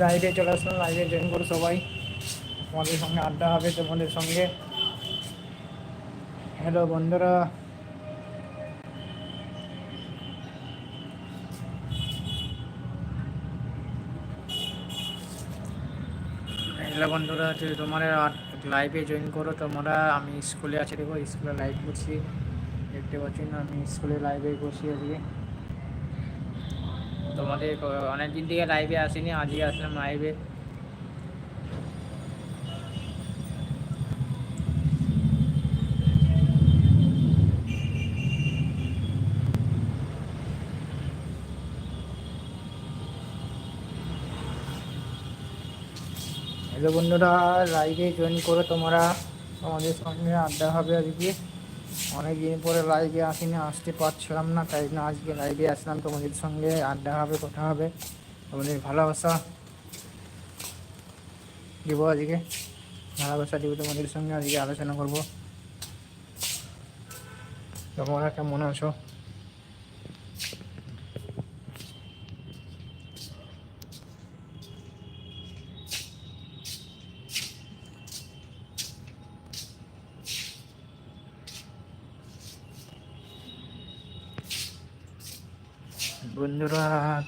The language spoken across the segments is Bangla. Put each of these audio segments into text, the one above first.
লাইভে চলে আসলাম লাইভে জয়েন করো সবাই। তোমাদের সঙ্গে আড্ডা হবে তোমাদের সঙ্গে। হ্যালো বন্ধুরা। হ্যালো বন্ধুরা তোমরা লাইভে জয়েন করো, তোমরা, আমি স্কুলে আছি দেখো, স্কুলে লাইভ করছি। দেখতে পাচ্ছি না, আমি স্কুলে লাইভে করছি আজকে। তোমাদের অনেক দিন থেকে লাইভে আসিনি আজকে আসলাম লাইভে হ্যালো বন্ধুরা লাইভে জয়েন করো তোমরা আমাদের সঙ্গে আড্ডা হবে আজকে। অনেক দিন পরে লাইভে আসিনি, আসতে পারছিলাম না, তাই জন্য আজকে লাইভে আসলাম তোমাদের সঙ্গে, আড্ডা হবে, কথা হবে, তোমাদের ভালোবাসা। দিব আজকে? ভালোবাসা দিব তোমাদের সঙ্গে, আজকে আলোচনা করব। তোমার একটা মনে আছো?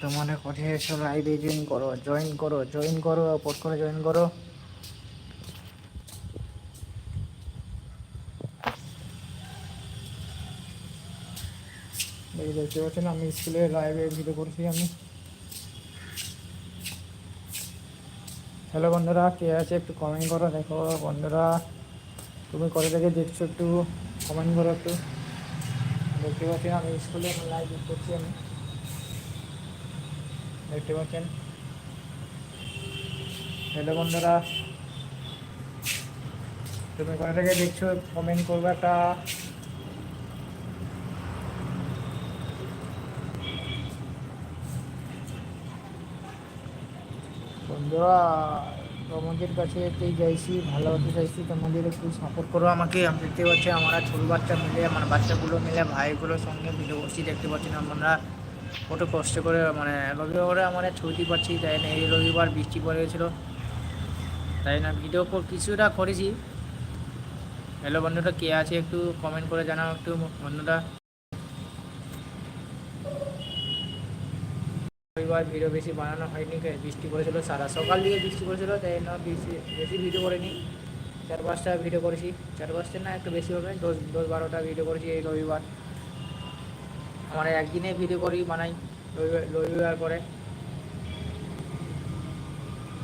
তোমাদের কোথায় এসো লাইভে জয়েন করো জয়েন করো জয়েন করো পট করে জয়েন করো। দেখতে পাচ্ছেন, আমি স্কুলে লাইভে ভিডিও করছি আমি। হ্যালো বন্ধুরা, কে আছে একটু কমেন্ট করো, দেখো বন্ধুরা। তুমি কোথা থেকে দেখছ একটু কমেন্ট করো একটু। দেখতে পাচ্ছেন, আমি স্কুলে লাইভ করছি আমি। দেখতে পাচ্ছেন। হ্যালো বন্ধুরা, তুমি কোথা থেকে দেখছ? কমেন্ট করবে একটা। বন্ধুরা, তোমাদের কাছে একটু চাইছি ভালো হতে চাইছি। তোমাদের একটু সাপোর্ট করো আমাকে। আমি দেখতে পাচ্ছি, আমরা ছোটো বাচ্চা মিলে, আমার বাচ্চাগুলো মিলে, ভাইগুলোর সঙ্গে ভিডিও করছি দেখতে পাচ্ছি না আমরা কত কষ্ট করে মানে রবিবারে আমরা ছুটি পাচ্ছি, তাই না? এই রবিবার বৃষ্টি পড়ে গেছিল। তাই না ভিডিও কিছুটা করেছি। হ্যালো বন্ধুটা কে আছে একটু কমেন্ট করে জানাও একটু বন্ধুটা রবিবার ভিডিও বেশি বানানো হয়নি বৃষ্টি পড়েছিল, সারা সকাল দিকে বৃষ্টি পড়েছিল, তাই না? বেশি বেশি ভিডিও করিনি। চার পাঁচটা ভিডিও করেছি। চার পাঁচটা না, একটু বেশি হবে, দশ দশ বারোটা ভিডিও করেছি এই রবিবার। আমরা একদিনে ভিডিও করি বানাই রবিবার করে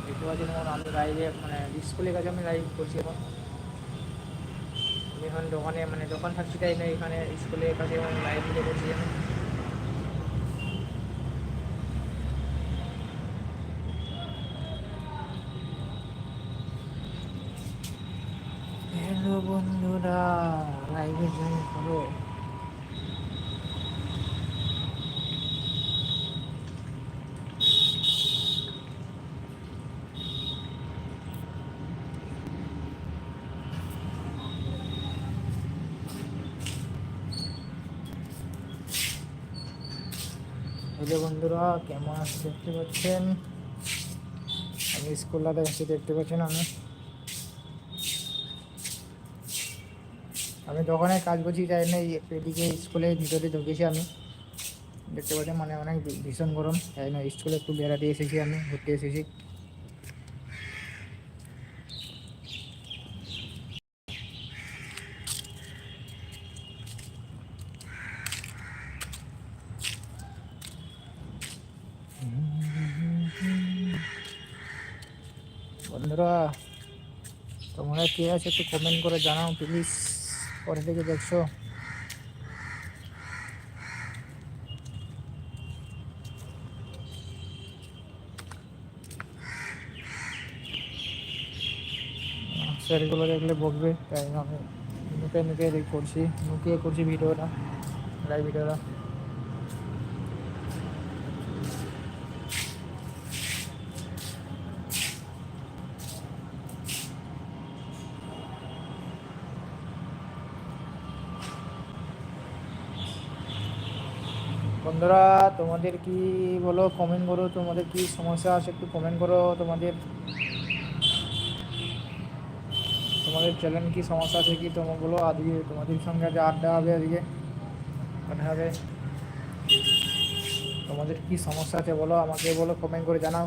দেখতে পাচ্ছি এখন আমি লাইভে মানে স্কুলের কাছে আমি লাইভ করছি এখন। আমি এখন দোকানে মানে দোকান থাকছি তাই না, এখানে স্কুলের কাছে এখন লাইভ ভিডিও করছি আমি। বন্ধুরা লাইভে জয়েন করো। হ্যালো বন্ধুরা, কেমন আছে দেখতে পাচ্ছেন? আমি স্কুল দাদা কাছে দেখতে পাচ্ছেন আমি। আমি দোকানে কাজ করছি তাই এই এদিকে স্কুলে ভিতরে ঢুকেছি আমি। দেখতে পাচ্ছেন মানে অনেক ভীষণ গরম। তাই না স্কুলে একটু বেড়াতে এসেছি আমি, ঘুরতে এসেছি। বন্ধুরা, তোমরা কে আছে একটু কমেন্ট করে জানাও প্লিজ পরে থেকে দেখছ। স্যারগুলো দেখলে বকবে, তাই আমি মুখে মুখে করছি মুখে করছি ভিডিওটা লাইভ ভিডিওটা। বন্ধুরা, তোমাদের কি বলো কমেন্ট করো, তোমাদের কি সমস্যা আছে একটু কমেন্ট করো, তোমাদের তোমাদের চ্যানেল কি সমস্যা আছে কি তোমার বলো, আজকে তোমাদের সঙ্গে আজ আড্ডা হবে আজকে কথা হবে। তোমাদের কি সমস্যা আছে বলো, আমাকে বলো কমেন্ট করে জানাও।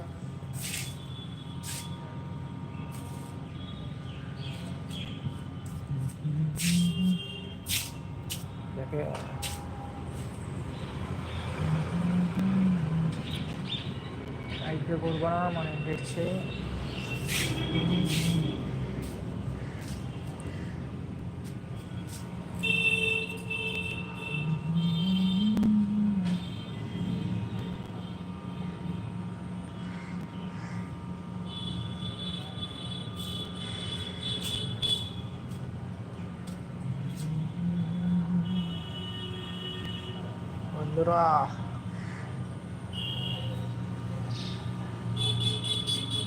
দেখে আইপে করব না মানে দেখছে। বন্ধুরা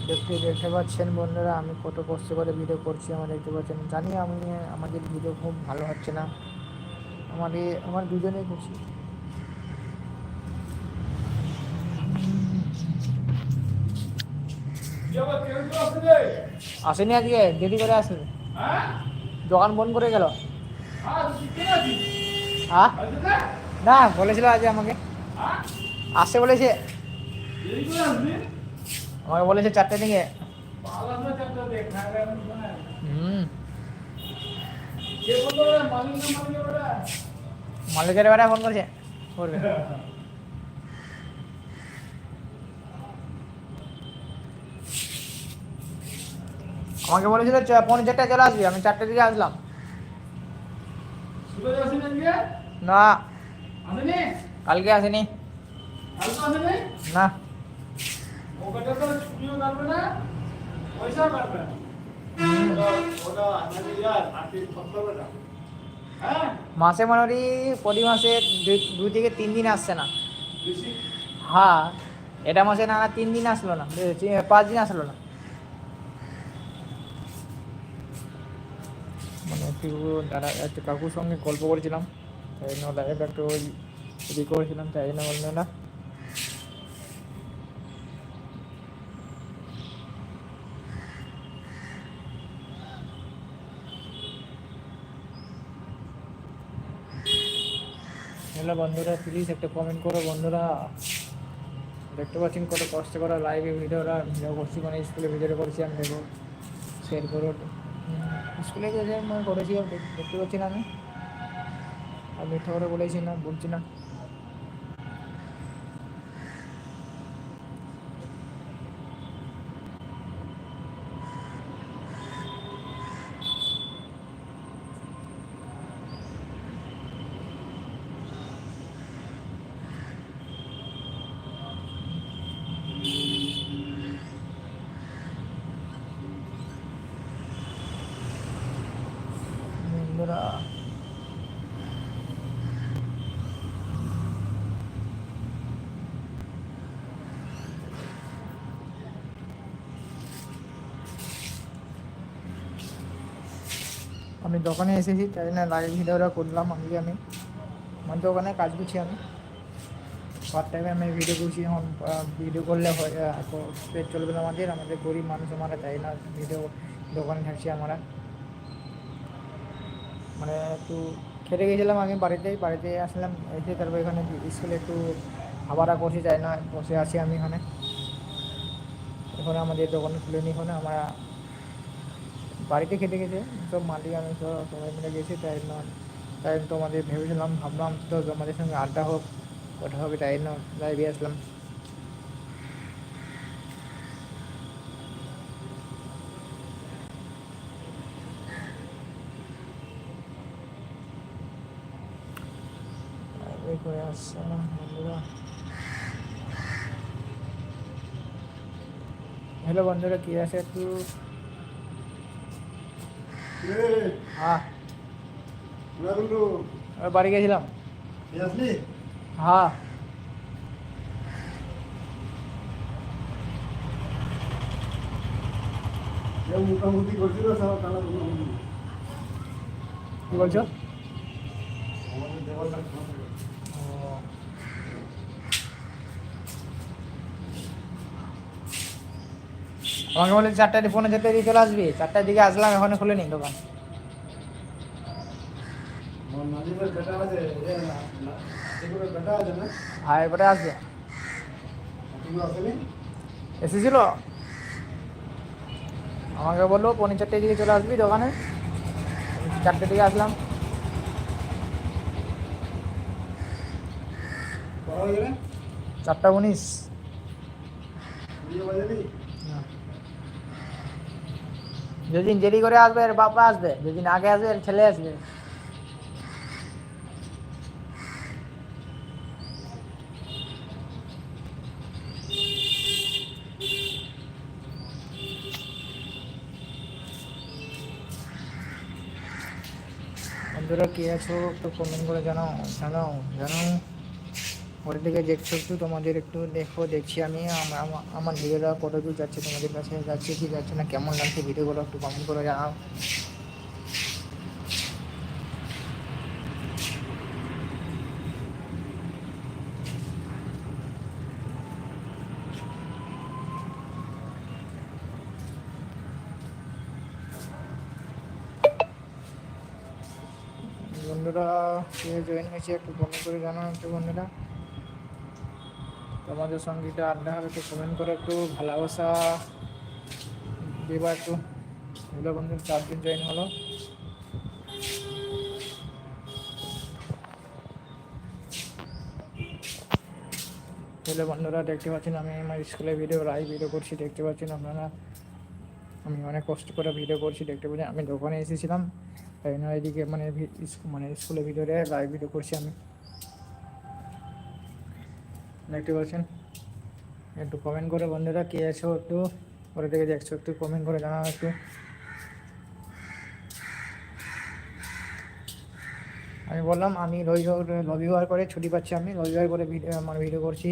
দেখতে দেখতে পাচ্ছেন বন্ধুরা, আমি কত কষ্ট করে ভিডিও করছি, আমার দেখতে পাচ্ছেন। জানি আমি, আমাদের ভিডিও খুব ভালো হচ্ছে না। আমাদের, আমার দুজনেই করছি আসেনি আজকে? দেরি করে আসবে দোকান বন্ধ করে গেল? হ্যাঁ? না, বলেছিল আজ আমাকে। আসছে বলেছে। আমাকে বলেছে চারটে দিকে। মালিকের বেড়া ফোন করেছে। করবে। আমাকে বলেছিল পৌনে চারটায় চলে আসবি আমি চারটে দিকে আসলাম। না। কালকে আসেনি? না। মাসে মোটামুটি প্রতি মাসে দুই থেকে তিন দিন আসছে না। হ্যাঁ এটা মাসে না না তিন দিন আসলো না। পাঁচ দিন আসলো না। মানে একটু দাদা একটু কাকুর সঙ্গে গল্প করেছিলাম। তাই জন্য লাইভ একটু ওই করেছিলাম তাই জন্য বলল না হ্যালো বন্ধুরা প্লিজ একটা কমেন্ট করো বন্ধুরা। দেখতে পাচ্ছেন কত কষ্ট করা লাইভে ভিডিওরা ভিডিও করছি মানে স্কুলে ভিডিও করছি আমি দেখো শেয়ার করো স্কুলে আমি করেছি, দেখতে পাচ্ছি না আমি। আর মিথ্যা করে বলেছি না, বলছি না বন্ধুরা আমি দোকানে এসেছি, তাই জন্য লাইভ ভিডিওটা করলাম আমি আমি। আমার দোকানে কাজ করছি আমি। পার্ট টাইমে আমি ভিডিও করছি, এখন ভিডিও করলে হয় চলবে না আমাদের আমাদের গরিব মানুষ আমরা, তাই না? ভিডিও দোকানে থাকছি আমরা। মানে একটু খেতে গেছিলাম আমি বাড়িতে বাড়িতে আসলাম, এসে তারপর এখানে স্কুলে একটু খাবারা করছি তাই না, বসে আছি আমি এখানে। এখানে আমাদের দোকান খুলে নি, এখানে আমরা বাড়িতে খেতে গেছে সব মালিক আমি সব সবাই মিলে গেছি, তাই জন্য তাই তোমাদের ভেবেছিলাম, ভাবলাম তো তোমাদের সঙ্গে আড্ডা হোক, কথা হবে, তাই জন্য লাইভে আসলাম। লাইভে করে আসলাম, বন্ধুরা। হ্যালো বন্ধুরা, কি আছে একটু? হ্যাঁ। বাড়ি গেছিলাম। হ্যাঁ। মোটামুটি করছিল সব কি বলছো? আমাকে বলে চারটায় ফোনে চারটায় দিকে চলে আসবি? চারটার দিকে আসলাম, এখন খুলে নি দোকান। ভাই এবারে আসবে। এসেছিল? আমাকে বলল, পৌনে চারটের দিকে চলে আসবি দোকানে? চারটের দিকে আসলাম। চারটা উনিশ। যেদিন দেরি করে আসবে, এর বাবা আসবে যেদিন আগে আসবে, এর ছেলে আসবে। কে আছো একটু কমেন্ট করে জানাও জানাও জানাও। ওর দিকে দেখছ একটু, তোমাদের একটু দেখো, দেখছি আমি আমার ভিডিওটা কত দূর যাচ্ছে, তোমাদের কাছে যাচ্ছে কি যাচ্ছে না, কেমন লাগছে ভিডিওগুলো একটু কমেন্ট করে জানাও। বন্ধুরা, কে জয়েন হয়েছে একটু কমেন্ট করে জানাও একটু বন্ধুরা। তোমাদের সঙ্গে একটু আড্ডা হবে একটু কমেন্ট করে একটু, ভালোবাসা দেবা একটু। হলো বন্ধু চারদিন জয়েন হলো। হলো বন্ধুরা দেখতে পাচ্ছেন আমি আমার স্কুলে ভিডিও লাইভ ভিডিও করছি, দেখতে পাচ্ছেন আপনারা। আমি অনেক কষ্ট করে ভিডিও করছি, দেখতে পাচ্ছেন আমি দোকানে এসেছিলাম। তাই না এদিকে মানে মানে স্কুলে ভিডিওতে লাইভ ভিডিও করছি আমি। দেখতে পাচ্ছেন? একটু কমেন্ট করে বন্ধুরা কে আছো একটু? পরে থেকে দেখছ, একটু কমেন্ট করে জানাও একটু। আমি বললাম, আমি রবিবার রবিবার করে ছুটি পাচ্ছি আমি। রবিবার করে ভিডিও মানে ভিডিও করছি।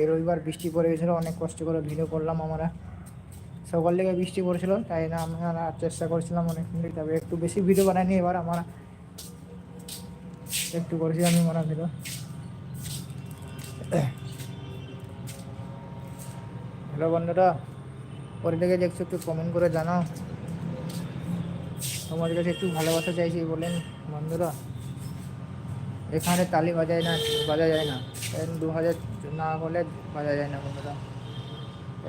এই রবিবার বৃষ্টি পড়ে গেছিল, অনেক কষ্ট করে ভিডিও করলাম আমরা। সকাল থেকে বৃষ্টি পড়ছিল, তাই না আমরা চেষ্টা করছিলাম অনেক তবে একটু বেশি ভিডিও বানাইনি, এবার আমার একটু করেছি আমি মানে ভিডিও হ্যালো বন্ধুরা পরে থেকে দেখছ, একটু কমেন্ট করে জানাও। তোমাদের কাছে একটু ভালোবাসা চাইছি বলেন বন্ধুরা। এখানে তালি বাজায় না বাজা যায় না। দু হাজার না হলে বাজা যায় না বন্ধুরা।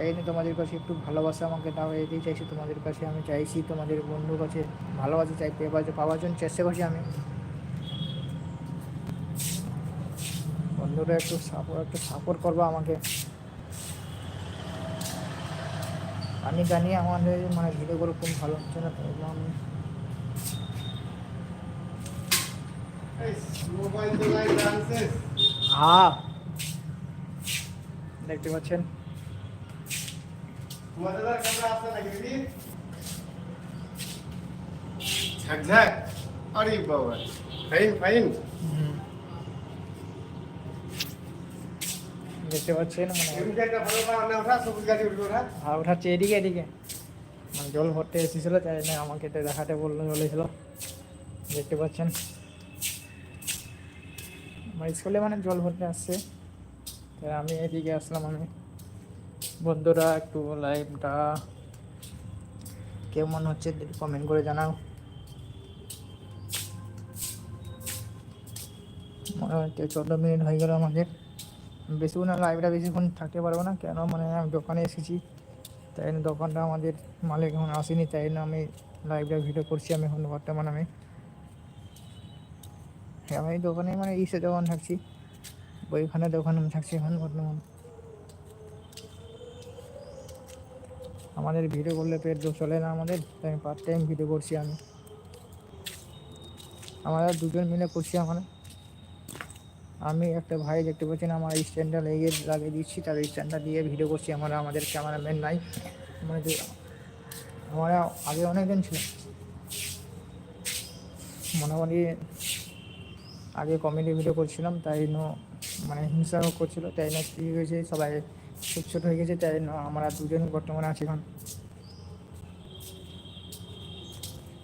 এই নিয়ে তোমাদের কাছে একটু ভালোবাসা আমাকে দাও এটাই চাইছি তোমাদের কাছে। আমি চাইছি তোমাদের বন্ধুর কাছে ভালোবাসা চাই পেয়ে পাওয়ার জন্য চেষ্টা করছি আমি। বন্ধুরা, একটু সাপোর্ট একটু সাপোর্ট করব আমাকে। আমি জানি আমাদের মানে ভিডিওগুলো খুব ভালো হচ্ছে না তাই জন্য আমি হ্যাঁ দেখতে পাচ্ছেন? মজাদার ক্যামেরা আছে নাকি দিদি ঝাক ঝাক। আরে বাবা ফাইন ফাইন। হুম। দেখতে পাচ্ছেন মানে এমনি একটা ভালো বানা ওঠা সবুজ গাড়ি উঠবে ওঠা আর ওঠাচ্ছে এদিকে এদিকে। মানে জল ভরতে এসেছিল তাই জন্য আমাকে তো দেখাতে বলল বলেছিল। দেখতে পাচ্ছেন। আমার স্কুলে মানে জল ভরতে আসছে। তাই আমি এদিকে আসলাম আমি। বন্ধুরা একটু লাইভটা কেমন হচ্ছে কমেন্ট করে জানাও। মনে হচ্ছে চোদ্দ মিনিট হয়ে গেল আমাদের। বেশিক্ষণ লাইভটা বেশিক্ষণ থাকতে পারব না। কেন? মানে আমি দোকানে এসেছি, তাই জন্য দোকানটা আমাদের মালিক এখন আসেনি, তাই জন্য আমি লাইভটা ভিডিও করছি আমি এখন বর্তমানে আমি। হ্যাঁ আমি দোকানে মানে ইসে দোকান থাকছি, বইখানে দোকান আমি থাকছি এখন বর্তমান। আমাদের ভিডিও করলে পেট চলে না আমাদের, তাই পার্ট টাইম ভিডিও করছি আমি। আমরা দুজন মিলে করছি আমরা আমি একটা ভাই দেখতে পাচ্ছেন, আমার স্ট্যান্ডটা লেগে লাগিয়ে দিচ্ছি, তার স্ট্যান্ডটা দিয়ে ভিডিও করছি। আমরা, আমাদের ক্যামেরাম্যান নাই। মানে আমরা আগে অনেক দিন ছিল মোটামুটি আগে কমেডি ভিডিও করছিলাম, তাই জন্য মানে হিংসা করছিল, তাই জন্য কী হয়েছে, সবাই ছোট ছোট হয়ে গেছে, তাই আমরা দুজন বর্তমানে আছি এখন।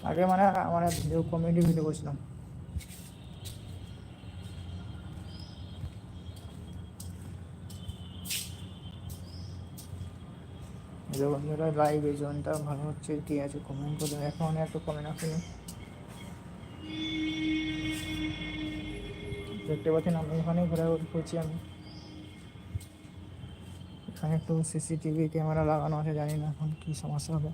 আগে মানে আমরা ভিডিও কমেডি ভিডিও করছিলাম। হ্যালো বন্ধুরা লাইভ জোনটা ভালো হচ্ছে ঠিক আছে কমেন্ট করে এখন একটু কমেন্ট আসেনি। দেখতে পাচ্ছেন, আমি এখানে ঘোরাঘুরি করছি আমি। এখানে একটু সিসিটিভি ক্যামেরা লাগানো আছে, জানি না এখন কী সমস্যা হবে।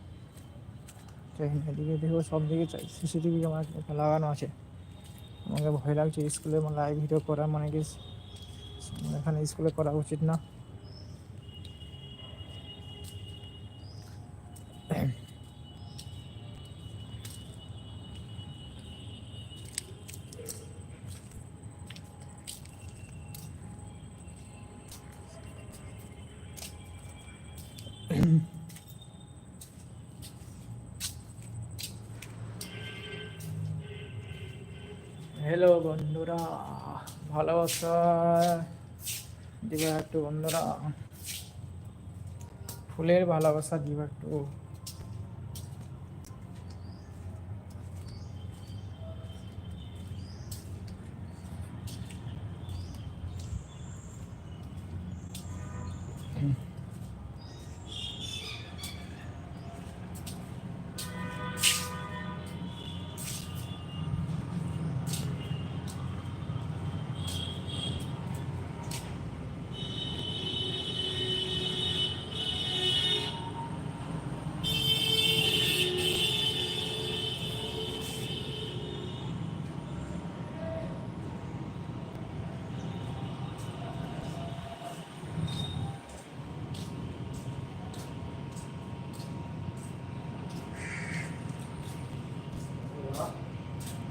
তো এদিকে দেখো, সব দিকে চাই সিসিটিভি ক্যামেরা লাগানো আছে। আমাকে ভয় লাগছে, স্কুলে লাইভ ভিডিও করা মানে কি? এখানে স্কুলে করা উচিত না। ভালোবাসা দিবে একটু বন্ধুরা। ফুলের ভালোবাসা দিবে একটু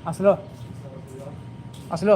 আসলো আসলো